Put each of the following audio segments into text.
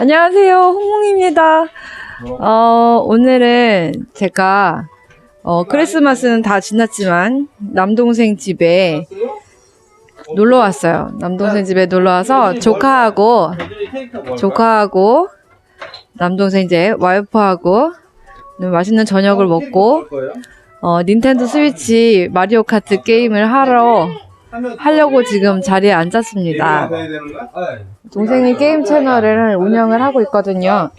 안녕하세요. 홍홍입니다. 어, 오늘은 제가, 어, 크리스마스는 다 지났지만, 남동생 집에 놀러 왔어요. 남동생 집에 놀러 와서 조카하고, 조카하고, 남동생 이제 와이프하고, 맛있는 저녁을 먹고, 어, 닌텐도 스위치 마리오 카트 게임을 하러, 하려고 지금 자리에 앉았습니다. 동생이 게임 채널을 운영을 하고 있거든요.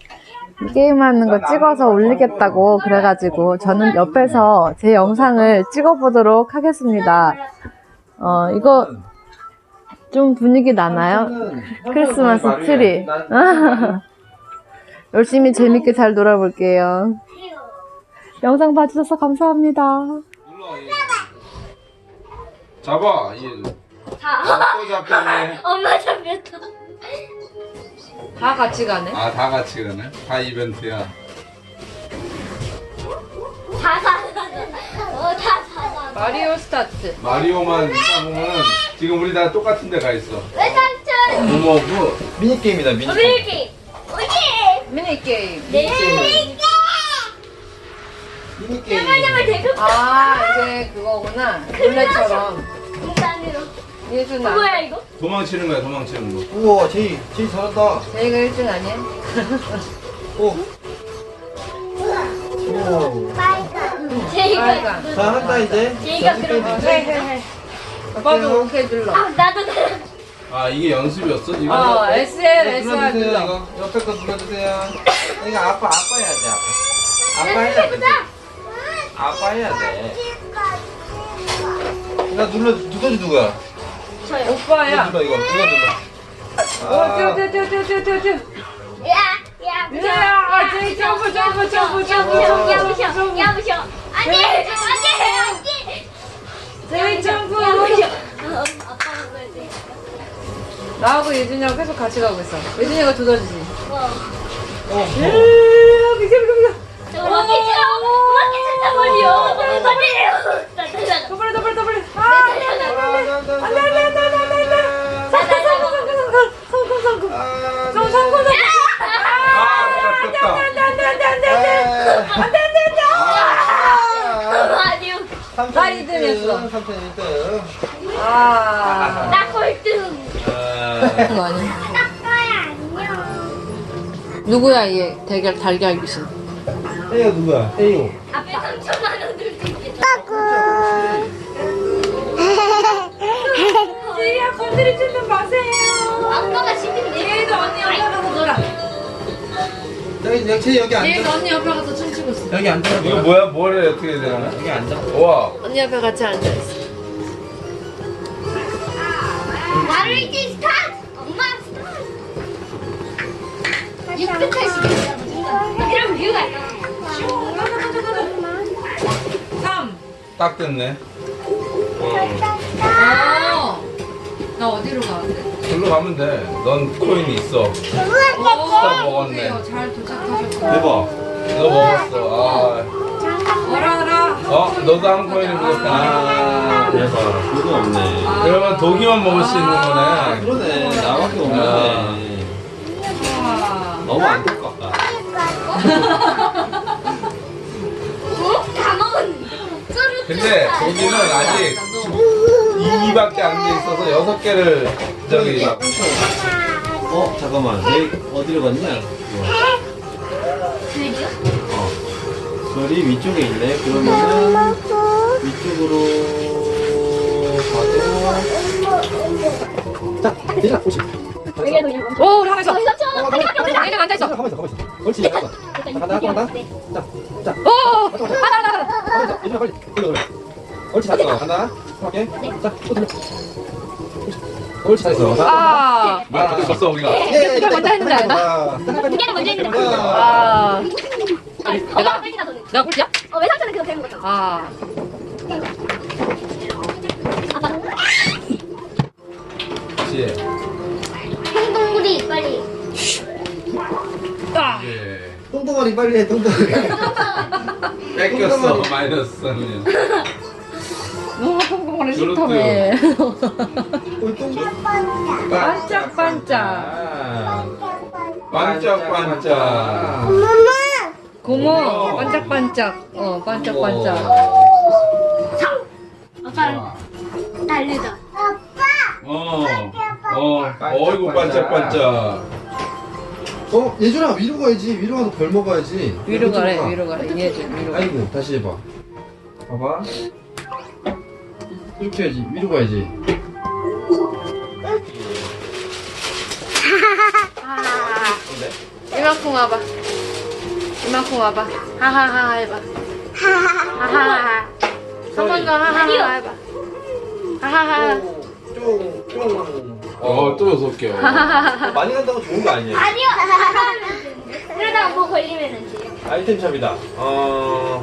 게임하는 거 찍어서 올리겠다고 그래가지고 저는 옆에서 제 영상을 찍어보도록 하겠습니다. 어, 이거 좀 분위기 나나요? 크리스마스 트리. 열심히 재밌게 잘 놀아볼게요. 영상 봐주셔서 감사합니다. 잡아. 얘. 자, 또 잡혔네. 엄마 잡혔다. 다 같이 가네. 아, 다 같이 그러네. 다 이벤트야. 다 사자. 어, 다 사자. 마리오 스타트. 마리오만 보면 지금 우리 다 똑같은 데 가 있어. 왜 삼촌? 뭐뭐 미니게임이다 미니게임 어밀기. 오예. 미니 게임. 네. 미니게임 냐말 대급 아, 이게 그거구나. 룰렛처럼. 공단으로. 예준아. 뭐야 이거? 도망치는 거야, 도망치는 거. 우와 제이 제이 잘한다 저희가 1등 아니야? 오 오. 제이가. 빨간. 잘한다 이제 제이가 거. 해, 해, 해. 오빠도 오케이 눌러. 아 나도. 아, 이게 연습이었어? 지금? 어, SL, SR 눌러주세요 눌러. 이거 옆에 거 눌러주세요 이거 아빠 아빠 해야 돼 아빠 아빠 내 해야 돼 해보자. 아빠 해야 돼. 나 눌러 누가 누구야? 저요. 누가 오빠야. 눌러 이거 누가 눌러? 어, 뛰어, 뛰어, 뛰어, 뛰어, 뛰어, 뛰어, 뛰어. 야, 아, 저기 점프, 점프, 점프, 점프, 점프, 점프. 저기 점프. 나하고 예준이랑 계속 같이 가고 있어. 예준이가 조져주지. 어, 어. 이렇게, 이렇게, 이렇게. 누구야 얘 대결 달걀 귀신 혜이가 누구야 혜이오 앞에 3천만 원 들고 있겠다. 지희야, 건드리지는 마세요. 아빠가 내 얘도 언니 옆에 가서 놀아. 여기 여기 여기 얘도 앉아 언니 옆에 가서 춤추고 있어. 여기 앉아 이거 뭐야? 뭐래? 어떻게 되나? 여기 앉아 와. 언니 옆에 같이 앉아 있어. 나르이지 스타트. 엄마 스타트. 680. 이런 뷰가 있어. 3. 딱 됐네. 어. 나 어디로 돼? 절로 가면 돼. 넌 코인이 있어. 어, 먹었네. 그래요. 잘 도착하셨고. 대박 너 먹었어. 어라, 어라. 아. 어, 너도 한 코인이 부족하네. 아 대박 그거 없네 그러면 독이만 먹을 수 있는 아 거네. 그러네 나밖에 없네 우와. 너무 안타깝다 근데 독이는 아직 2기밖에 안 돼 있어서 여섯 개를 저기 어 잠깐만 내 어디로 갔냐 돼지요? 어 별이 위쪽에 있네 그러면은 위쪽으로 가도 자 내가 보시. 오, 우리 하나 있어. 삼촌. 얘가 앉아 있어. 가만히 있어 가만히 있어 옳지 자 간다 간다 자자 오! 하나, 하나, 하나. 가만히 있어 예준아 빨리 그래 그래 옳지 잘했어 간다 할게 자또 들려 옳지 잘했어 아. 아, 어떻게 졌어 우리가? 예, 먼저 했는데 아니다. 두 개는 먼저 했는데. 아. 엄마가 꼴찌다 돈은. 내가 꼴찌야? 어, 왜 삼촌은 그거 배운 거죠? 아. 아빠. 그렇지. 행동구리 빨리. 아. 예. 똥덩어리 빨리 해 똥덩어리 뺏겼어 마이너스는. 너무 성공을 그렇죠. 싫다며. 우리 똥 반짝반짝. 아. 반짝반짝. 고모 반짝반짝 어 반짝반짝 아빠 달리다. 어, 어, 어이구 반짝반짝. 어 예준아 위로 가야지. 위로 가서 별 먹어야지. 위로 가래 가. 위로 가래. 얘좀 위로 가래. 아이고 다시 해봐. 봐봐. 이렇게 해야지. 위로 가야지. 이만큼 와봐. 이만큼 와봐. 하하하 해봐. 하하하. 한 번 더 하하하 해봐. 하하하. 쫑쫑 어, 또 여섯 개. 많이 간다고 좋은 거 아니에요? 아니요. 그러다가 뭐 걸리면 안 돼요. 아이템샵이다 어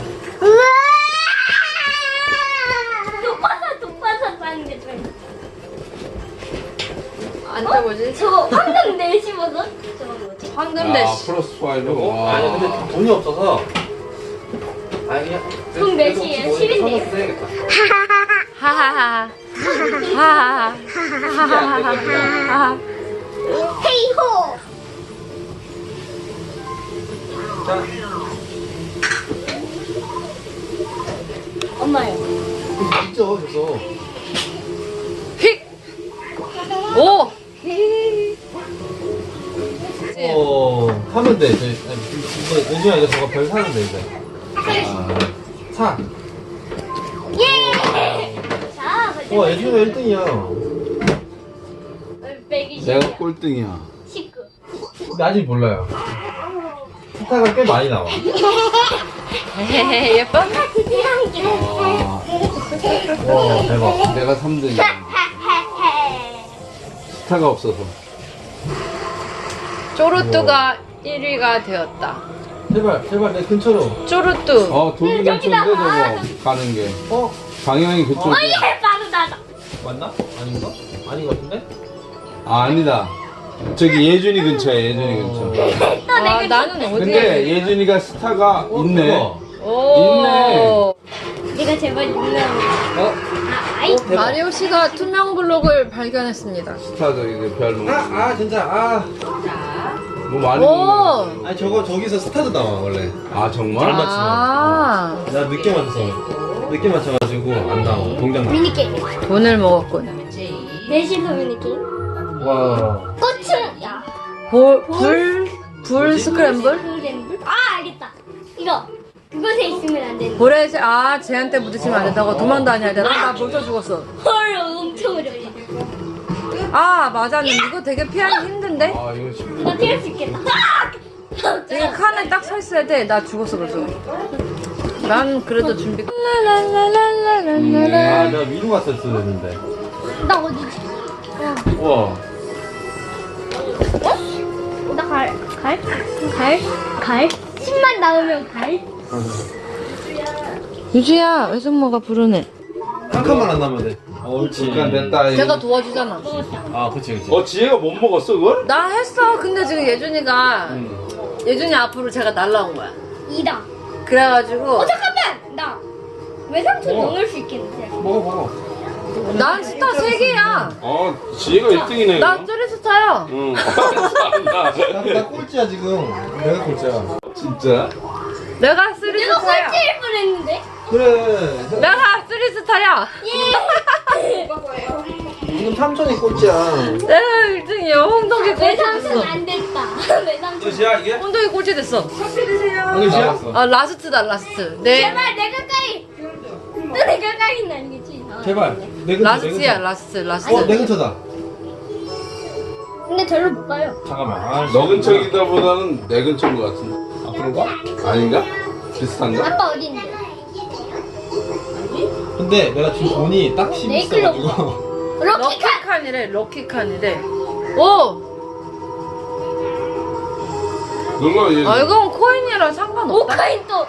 독파사 독파사 하는 게 좋아요. 앉아보지 저거 황금 내심어서 저거 뭐지? 황금대 아, 플러스 파이브. 이거 와. 아니 근데 돈이 없어서 아니 그냥 돈 몇이에요? 10인데요? 써야겠다 하하하 하하하 하하하 헤이호. 자 엄마요. 있죠 저서. 휙 오! 어 사면 돼. 아니, 이거 이거 저거 별 사면 돼 이제. 아, 사. 예. 자, 와 예준아 1등이야. 백이 내가 꼴등이야. 19. 근데 아직 몰라요 스타가 꽤 많이 나와 예뻐 한 개. 와, 와 대박 내가 3등이야. 스타가 없어서. 쪼르뚜가 1위가 되었다 제발 제발 내 근처로 쪼르뚜 어, 돌기 근처인데 저거 가는 게. 어? 방향이 바로 나다. 맞나? 아닌가? 아닌 것 같은데? 아, 아니다. 저기 예준이 근처야, 예준이 근처. 아 나는 어디에 근데 예준이가 스타가 있네. 오 내가 제발 유명한 어? 아, 아이. 대박. 마리오 씨가 투명 블록을 발견했습니다 스타 저기 별 아, 아 진짜 아 뭐 많이 오 아니 저거 저기서 스타도 나와 원래 아, 정말? 아, 나 늦게 맞춰서 늦게 맞춰가지고 안 나와 동작 나 미니게임. 돈을 먹었군. 내시서 미니게임. 와. 볼, 불, 불 스크램블? 스크램블? 아, 알겠다. 이거. 그곳에 있으면 안 되는. 볼에, 제- 아, 쟤한테 부딪히면 안 된다고 도망 다녀야 되나? 나 벌써 죽었어. 헐, 엄청 어렵다. 아, 맞아. 이거 되게 피하기 힘든데? 아, 이거 쉽나 피할 수 있겠다. 아! 이거 칸에 딱 서 있어야 돼. 나 죽었어, 벌써. 난 그래도 준비. 아, 내가 위로 갔었어야 했는데. 나 어디지? 우와. 나 갈, 갈? 갈? 갈? 10만 나오면 갈? 유주야, 외숙모가 부르네. 한 칸만 안 나면 돼. 어, 옳지. 됐다. 제가 도와주잖아. 아, 그치, 그치. 어, 지혜가 못 먹었어, 그걸? 나 했어. 근데 지금 예준이가, 예준이 앞으로 제가 날라온 거야. 2다. 그래가지고, 어, 잠깐만! 나 외삼촌 어. 넘을 수 있겠는데? 먹어, 먹어. 난 스타 3개야. 어, 지혜가 1등이네. 난 쪼리 스타야. 응. 나, 나 꼴찌야, 지금. 내가 꼴찌야. 진짜? 내가 쓰리 내가 스타야. 꼴찌일 뻔했는데? 그래. 내가 쓰리 스타야. 예! 지금 삼촌이 꼴찌야. 내가 1등이야. 홍덕이 꼴찌 됐어. 안 됐다. 끝이야, 이게? 홍덕이 꼴찌 됐어. 끝이야? 아 라스트다 라스트. 내 제발 내 가까이! 너내 아니겠지? 아. 제발. 내 근처, 라스트야 내 라스트. 라스트. 어, 내 근처다. 근데 절로 못 가요. 잠깐만. 아, 너 근처기다보다는 내 근처인 것 같은데. 아, 그런가? 아닌가? 비슷한가? 아빠 어딘데? 근데 내가 지금 돈이 딱 10 네이클럽. 있어가지고. 럭키카! 럭키칸이래 럭키칸이래. 오. 눌러, 얘. 아 이건 코인이랑 상관없다. 오카인 또!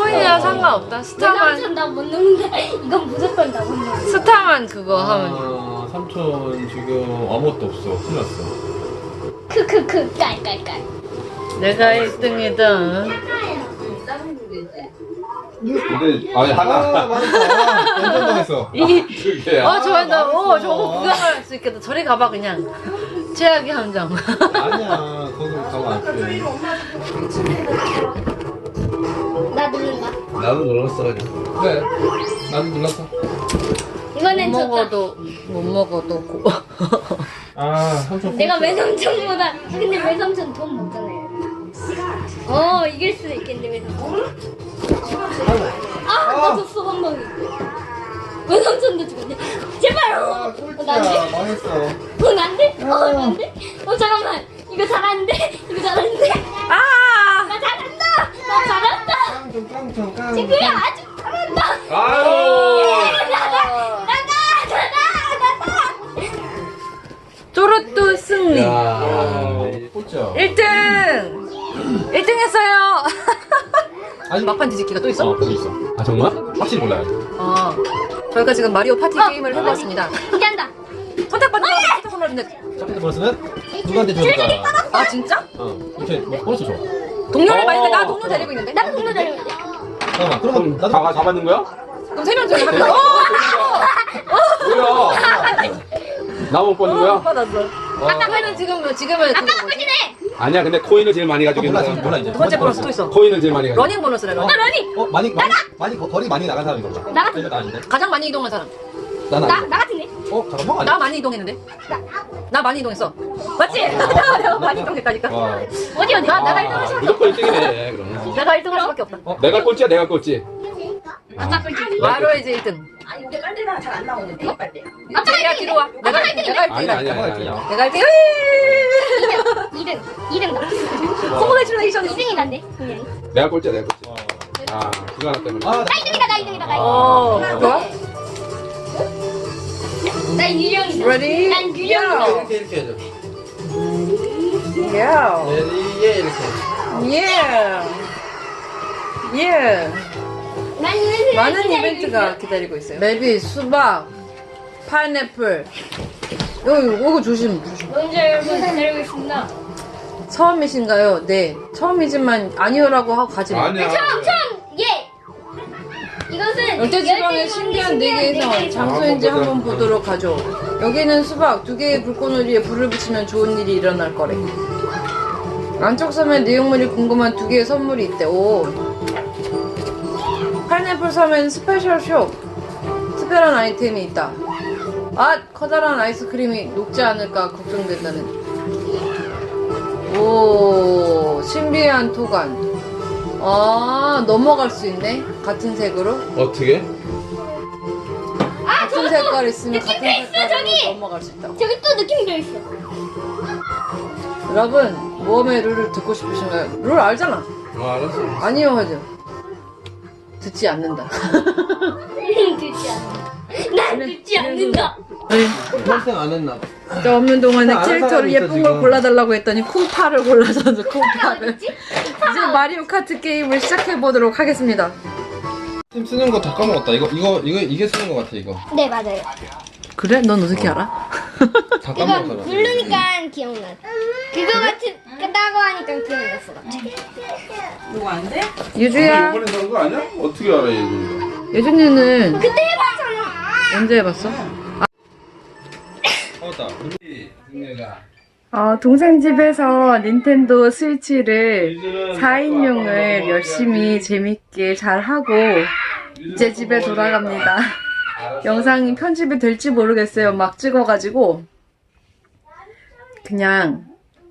코인이랑 상관없다. 스타만 외삼촌 나못 넣는데 이건 무조건 나못 넣는다. 스타만 그거 하면. 아, 삼촌 지금 아무것도 없어. 큰일 났어. 크크크 깔깔깔. 내가 1등이다. 근데, 아니, 아, 하나. 완전 당했어. 이. 두 개야. 어. 저거 구경할 수 있겠다. 저리 가봐 그냥. 최악의 함정. 아니야 거기 가면 안 돼. 누른다. 나도 눌렀어 그냥. 그래. 나도 눌렀어. 이번엔 못 졌다. 먹어도 못 먹어도 고. 아 삼촌. 내가 외삼촌보다 근데 외삼촌 돈 먹잖아요. 어 이길 수도 있겠네 외삼촌. 아나 졌어 한 방에. 외삼촌도 죽었네. 제발. 아 어, 꼴찌야 난데? 망했어. 어 난데? 어 난데? 어 잠깐만. 이거 잘하는데? 이거 잘하는데? 아! 나 잘한다. 나 잘한다. 깡. 아주 잘한다. 아유. 나가 나가 나가. 쪼로또 승리. 야. 꼴찌야. 1등! 1등 했어요! 아니 막판 뒤집기가 또 있어? 어 거기 있어. 아 정말? 확실히 몰라요. 어. 저희가 지금 마리오 파티 게임을 해보았습니다. 기대한다. 선택받는 사람 선택 선물인데. 첫 번째 보너스는 누구한테 줄까? 아, 진짜? 어 이렇게 뭐 보너스 줘. 동료를 어. 많이 나 동료 데리고 있는데? 나도 동료 데리고 있어. 잠깐만 그러면 나도 다가 잡았는 거야? 그럼 세 명 중에 한 명. 뭐야? 나못 받는 거야? 받았어. 아까는 지금, 지금은 그거 뭐지? 꼴찌네. 아니야, 근데 코인을 제일 많이 가지고 몰라 있는 지금 거야. 몰라 이제. 두 번째 보너스 또 있어. 코인을 제일 많이 가지고. 러닝 보너스래, 러닝. 나 러니. 어 많이 많이 많이 거- 거리 많이 나간 사람인? 나 같은 이거 나 아닌데? 가장 많이 이동한 사람. 난나 아닌데. 나 같은데. 어 잠깐 형 아니야? 나 많이 이동했는데? 나 많이 이동했어. 맞지? 내가 많이 이동했다니까. 와. 어디 어디. 나, 내가 아, 1등 할 수밖에 없어. 무조건 1등이네, 그럼. 내가 1등 할 수밖에 없다. 내가 꼴찌야, 내가 꼴찌. 아까 꼴찌. 마로 이제 1등. 아니 근데 빨대가 잘 안 나오는데 빨대. 야, 뒤로 와. 내가, 내가 1등. 아니야, 아니야, 아니야. 아니야. 내가 1등. 2등. 2등다. 콩그레츄레이션. 2등이 난데. 분명히. 내가 꼴찌야, 내가 꼴찌. 아, 그거 하나 때문에. 아나 2등이다. 나 2등이다. 나 2등. 어, 좋아? 난 유령이다. Ready? 난 유령이다. 이렇게 이렇게 해줘. Yeah. 예리예 이렇게. Yeah. Yeah. 난 유령이다. 많은 이벤트가 기다리고 있어요. 맵이 수박, 파인애플. 여기, 이거 조심, 조심. 먼저 여러분 기다리고 있습니다. 처음이신가요? 네. 처음이지만 아니오라고 하고 가지 마. 아니야. 처음 처음 예. 이것은 열대 지방의 신기한 네 개의 성 장소인지 아, 한번 보도록 하죠. 여기는 수박 두 개의 불꽃놀이에 불을 붙이면 좋은 일이 일어날 거래. 안쪽 섬에 내용물이 궁금한 두 개의 선물이 있대. 오. 파인애플 섬엔 스페셜 숍. 특별한 아이템이 있다. 아, 커다란 아이스크림이 녹지 않을까 걱정된다는. 오, 신비한 토간. 아, 넘어갈 수 있네. 같은 색으로. 어떻게? 아 같은 저거 색깔 있으면 느낌 같은 있어, 색깔로 저기! 넘어갈 수 있다. 저기 또 느낌도 있어. 여러분, 모험의 룰을 듣고 싶으신가요? 룰 알잖아. 어, 알았어. 아니요, 하죠. 듣지 않는다. 듣지 않는다. 난 듣지 않는다. 평생 안 했나? 저 없는 동안에 아는 캐릭터를 사람이 있어, 예쁜 걸 지금. 골라달라고 했더니 콩파를 골라줘서 콩파를. 이제 마리오 카트 게임을 시작해 보도록 하겠습니다. 팀 쓰는 거 다 까먹었다. 이거 이거 이거 이게 쓰는 거 같아 이거. 네 맞아요. 그래? 넌 어떻게 알아? 다 이거 까먹었잖아. 누르니까 기억나. 그거 같은 그다고 하니까 기억났어 갑자기. 뭐가 안 돼? 유주야, 이번에 사는 거 아니야? 어떻게 알아, 얘 예준이는 그때 해봤잖아. 언제 해봤어? 승리가. 어, 동생 집에서 닌텐도 스위치를 4인용을 열심히 재밌게 잘 하고 이제 집에 돌아갑니다. 영상이 편집이 될지 모르겠어요. 막 찍어가지고 그냥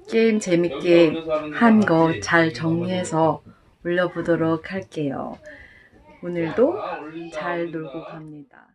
게임 재밌게 한 거 잘 정리해서 올려보도록 할게요. 오늘도 잘 놀고 갑니다.